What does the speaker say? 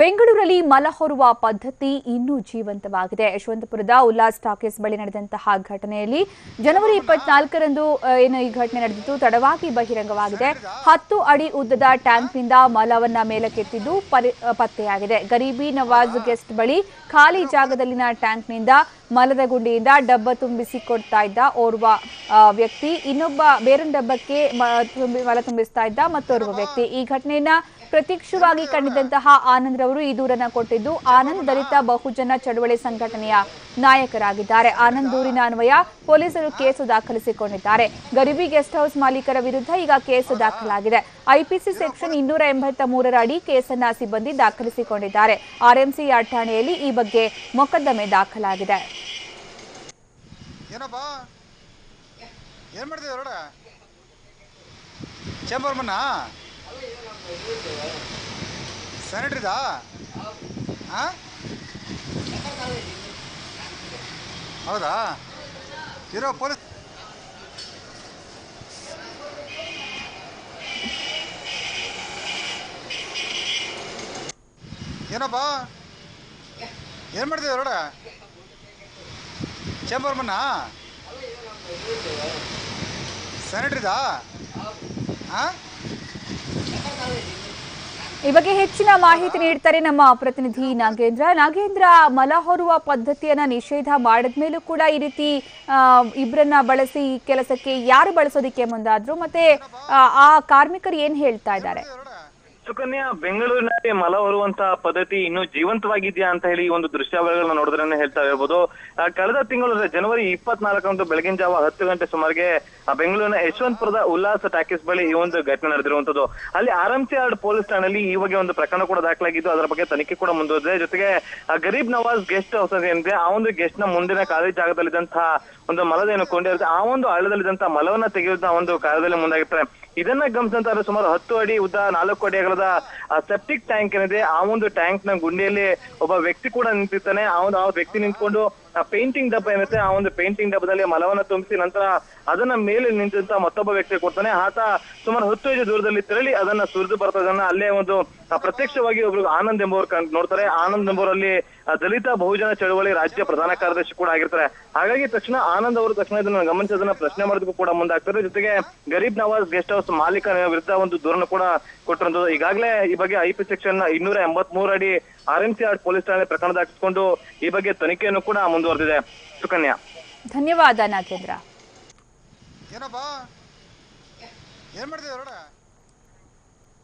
ಬೆಂಗಳೂರಲ್ಲಿ ಮಲ ಹೊರುವ ಪದ್ಧತಿ ಇನ್ನೂ ಜೀವಂತವಾಗಿದೆ. ಯಶವಂತಪುರದ ಉಲ್ಲಾಸ್ ಟಾಕೀಸ್ ಬಳಿ ನಡೆದಂತಹ ಘಟನೆಯಲ್ಲಿ ಜನವರಿ ಇಪ್ಪತ್ನಾಲ್ಕರಂದು ಏನು ಈ ಘಟನೆ ನಡೆದಿದ್ದು, ತಡವಾಗಿ ಬಹಿರಂಗವಾಗಿದೆ. ಹತ್ತು ಅಡಿ ಉದ್ದದ ಟ್ಯಾಂಕ್ನಿಂದ ಮಲವನ್ನ ಮೇಲಕ್ಕೆತ್ತಿದ್ದು ಪತ್ತೆಯಾಗಿದೆ. ಗರೀಬಿ ನವಾಜ್ ಗೆಸ್ಟ್ ಬಳಿ ಖಾಲಿ ಜಾಗದಲ್ಲಿನ ಟ್ಯಾಂಕ್ನಿಂದ ಮಲದ ಗುಂಡಿಯಿಂದ ಡಬ್ಬ ತುಂಬಿಸಿ ಕೊಡ್ತಾ ಇದ್ದ ಓರ್ವ ವ್ಯಕ್ತಿ. ಇನ್ನೊಬ್ಬ, ಬೇರೊಂದು ಡಬ್ಬಕ್ಕೆ ಮಲ ತುಂಬಿಸ್ತಾ ಇದ್ದ ಮತ್ತೋರ್ವ ವ್ಯಕ್ತಿ. ಈ ಘಟನೆಯನ್ನ ಪ್ರತ್ಯಕ್ಷವಾಗಿ ಕಂಡಿದ್ದಂತಹ ಆನಂದ್ ರವರು ಈ ದೂರನ್ನು ಕೊಟ್ಟಿದ್ದು ಆನಂದ್ ದಲಿತ ಬಹುಜನ ಚಳವಳಿ ಸಂಘಟನೆಯ ನಾಯಕರಾಗಿದ್ದಾರೆ. ಆನಂದ್ ದೂರಿನ ಅನ್ವಯ ಪೊಲೀಸರು ಕೇಸು ದಾಖಲಿಸಿಕೊಂಡಿದ್ದಾರೆ. ಗರಿಬಿ ಗೆಸ್ಟ್ ಹೌಸ್ ಮಾಲೀಕರ ವಿರುದ್ಧ ಈಗ ಕೇಸು ದಾಖಲಾಗಿದೆ. ಐಪಿಸಿ ಸೆಕ್ಷನ್ ಇನ್ನೂರ ಎಂಬತ್ತ ಮೂರರ ಅಡಿ ಕೇಸನ್ನ ಸಿಬ್ಬಂದಿ ದಾಖಲಿಸಿಕೊಂಡಿದ್ದಾರೆ. ಆರ್ಎಂಸಿ ಠಾಣೆಯಲ್ಲಿ ಈ ಬಗ್ಗೆ ಮೊಕದ್ದಮೆ ದಾಖಲಾಗಿದೆ. ಚೇಂಬರ್ ಸ್ಯಾನಿಟ್ರಿದಾ ಹಾಂ ಹೌದಾ ಇರೋ ಪೊಲೀಸ್ ಏನಪ್ಪ ಏನು ಮಾಡ್ತಿದ್ದೆ ಹೊರಡ ಚೇಂಬರ್ ಮನ್ನ ಸ್ಯಾನಿಟ್ರಿದಾ ಹಾಂ ಈ ಬಗ್ಗೆ ಹೆಚ್ಚಿನ ಮಾಹಿತಿ ನೀಡ್ತಾರೆ ನಮ್ಮ ಪ್ರತಿನಿಧಿ ನಾಗೇಂದ್ರ. ನಾಗೇಂದ್ರ, ಮಲ ಹೊರುವ ಪದ್ಧತಿಯನ್ನ ನಿಷೇಧ ಮಾಡಿದ್ಮೇಲೂ ಕೂಡ ಈ ರೀತಿ ಇಬ್ಬರನ್ನ ಬಳಸಿ ಕೆಲಸಕ್ಕೆ ಯಾರು ಬಳಸೋದಿಕ್ಕೆ ಮುಂದಾದ್ರು? ಮತ್ತೆ ಆ ಕಾರ್ಮಿಕರು ಏನ್ ಹೇಳ್ತಾ ಇದ್ದಾರೆ? ಸುಕನ್ಯಾ ಬೆಂಗಳೂರಿನಲ್ಲಿ ಮಲ ಹೊರುವಂತಹ ಪದ್ಧತಿ ಇನ್ನೂ ಜೀವಂತವಾಗಿದೆಯಾ ಅಂತ ಹೇಳಿ ಒಂದು ದೃಶ್ಯಾವಳಿಗಳನ್ನ ನೋಡಿದ್ರೆ ಹೇಳ್ತಾ ಇರ್ಬೋದು ಆ, ಕಳೆದ ತಿಂಗಳು ಜನವರಿ ಇಪ್ಪತ್ನಾಲ್ಕರಂದು ಬೆಳಗಿನ ಜಾವ ಹತ್ತು ಗಂಟೆ ಸುಮಾರಿಗೆ ಬೆಂಗಳೂರಿನ ಯಶವಂತಪುರದ ಉಲ್ಲಾಸ ಟ್ಯಾಕಿಸ್ ಬಳಿ ಈ ಒಂದು ಘಟನೆ ನಡೆದಿರುವಂತದ್ದು ಅಲ್ಲಿ ಆರ್ಎಂಸಿ ಯಾರ್ಡ್ ಪೊಲೀಸ್ ಠಾಣೆಯಲ್ಲಿ ಈ ಬಗ್ಗೆ ಒಂದು ಪ್ರಕರಣ ಕೂಡ ದಾಖಲಾಗಿದ್ದು ಅದರ ಬಗ್ಗೆ ತನಿಖೆ ಕೂಡ ಮುಂದುವರೆದಿದೆ. ಜೊತೆಗೆ ಗರೀಬ್ ನವಾಜ್ ಗೆಸ್ಟ್ ಹೌಸ್ ಏನಿದೆ ಆ ಒಂದು ಗೆಸ್ಟ್ನ ಮುಂದಿನ ಖಾಲಿ ಜಾಗದಲ್ಲಿದ್ದಂತಹ ಒಂದು ಮಲದ ಏನು ಕೊಂಡಿರುತ್ತೆ. ಆ ಒಂದು ಹಳ್ಳದಲ್ಲಿದ್ದಂತಹ ಮಲವನ್ನ ತೆಗೆಯುವಂತಹ ಒಂದು ಕಾರ್ಯದಲ್ಲಿ ಮುಂದಾಗಿರ್ತಾರೆ ಇದನ್ನ ಗಮನಿಸಿದಂತ ಸುಮಾರು ಹತ್ತು ಅಡಿ ಉದ್ದ, ನಾಲ್ಕು ಅಡಿ ಅಗಲದ ಸೆಪ್ಟಿಕ್ ಟ್ಯಾಂಕ್ ಏನಿದೆ, ಆ ಒಂದು ಟ್ಯಾಂಕ್ನ ಗುಂಡಿಯಲ್ಲಿ ಒಬ್ಬ ವ್ಯಕ್ತಿ ಕೂಡ ನಿಂತಿರ್ತಾನೆ. ಆ ಒಂದು ಆ ವ್ಯಕ್ತಿ ನಿಂತ್ಕೊಂಡು ಪೇಂಟಿಂಗ್ ಡಬ್ಬ ಏನಿರುತ್ತೆ ಆ ಒಂದು ಪೇಂಟಿಂಗ್ ಡಬ್ಬದಲ್ಲಿ ಮಲವನ್ನ ತುಂಬಿಸಿ ನಂತರ ಅದನ್ನ ಮೇಲೆ ನಿಂತಿದ್ದ ಮತ್ತೊಬ್ಬ ವ್ಯಕ್ತಿ ಕೊಡ್ತಾನೆ. ಆತ ಸುಮಾರು ಹತ್ತು ಐದು ದೂರದಲ್ಲಿ ತೆರಳಿ ಅದನ್ನ ಸುರಿದು ಬರ್ತದನ್ನ ಅಲ್ಲೇ ಒಂದು ಪ್ರತ್ಯಕ್ಷವಾಗಿ ಒಬ್ರು ಆನಂದ್ ಎಂಬುವರು ನೋಡ್ತಾರೆ. ಆನಂದ್ ಎಂಬುವರಲ್ಲಿ ದಲಿತ ಬಹುಜನ ಚಳವಳಿ ರಾಜ್ಯ ಪ್ರಧಾನ ಕಾರ್ಯದರ್ಶಿ ಕೂಡ ಆಗಿರ್ತಾರೆ. ಹಾಗಾಗಿ ತಕ್ಷಣ ಆನಂದ್ ಅವರು ತಕ್ಷಣ ಇದನ್ನ ಗಮನಿಸಿ ಅದನ್ನ ಪ್ರಶ್ನೆ ಮಾಡೋದಕ್ಕೂ ಕೂಡ ಮುಂದಾಗ್ತಾರೆ ಜೊತೆಗೆ ಗರೀಬ್ ನವಾಜ್ ಗೆಸ್ಟ್ ಹೌಸ್ ಮಾಲೀಕನ ವಿರುದ್ಧ ಒಂದು ದೂರನ್ನು ಕೂಡ ಕೊಟ್ಟಿರುವಂತದ್ದು. ಈಗಾಗಲೇ ಈ ಬಗ್ಗೆ ಐಪಿ ಸೆಕ್ಷನ್ ಇನ್ನೂರ ಎಂಬತ್ ಅಡಿ R M C R police ಠಾಣೆ ಪ್ರಕರಣ ದಾಖಲಿಸಿಕೊಂಡು ಈ ಬಗ್ಗೆ ತನಿಖೆಯನ್ನು ಕೂಡ ಮುಂದುವರೆದಿದೆ. ಸುಕನ್ಯಾ. ಧನ್ಯವಾದ ನಾಗೇಂದ್ರ. ಏನಪ್ಪ? ಏನು